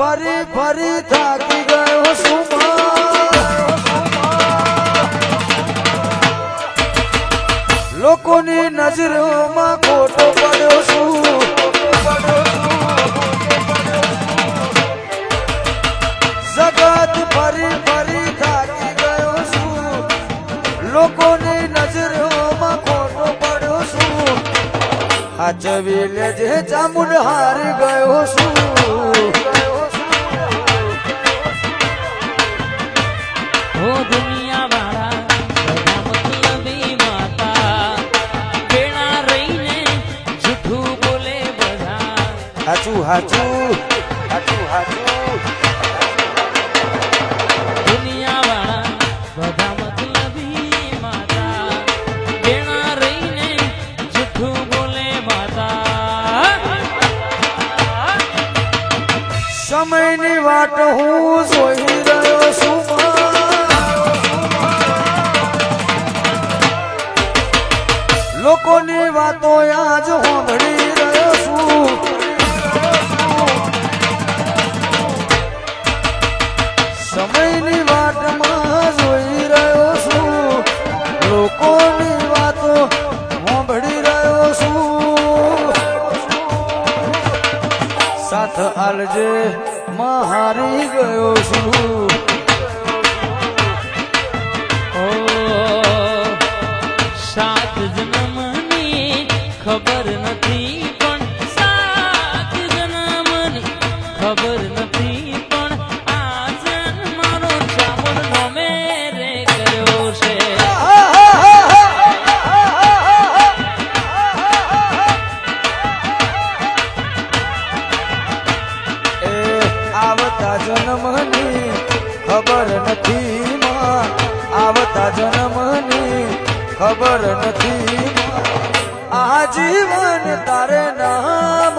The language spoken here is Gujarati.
ફરી ફરી થાકી ગયો સુમા લોકોની નજરોમાં ખોટો પડ્યો છું. જગત ફરી ફરી થાકી ગયો છું. લોકોની નજરોમાં ખોટો પડ્યો છું. આચવી લેજે ચામુંડ હારી ગયો છું. હાચું હાચું. હાચું માતા બેણા રહીને જૂઠું બોલે માતા સમયની વાત હું જોઈ લોકોની વાતો આજ સાંભળી રહ્યો છું સમયની વાટમાં જોઈ રહ્યો છું લોકોની વાતો સાંભળી રહ્યો છું સાથ આલજે માં હારી ગયો છું. સાત જન્મની ખબર નથી પણ સાત જન્મ આવતા જન્મની ખબર નથી આવતા જન્મની ખબર નથી. આ જીવન તારે ના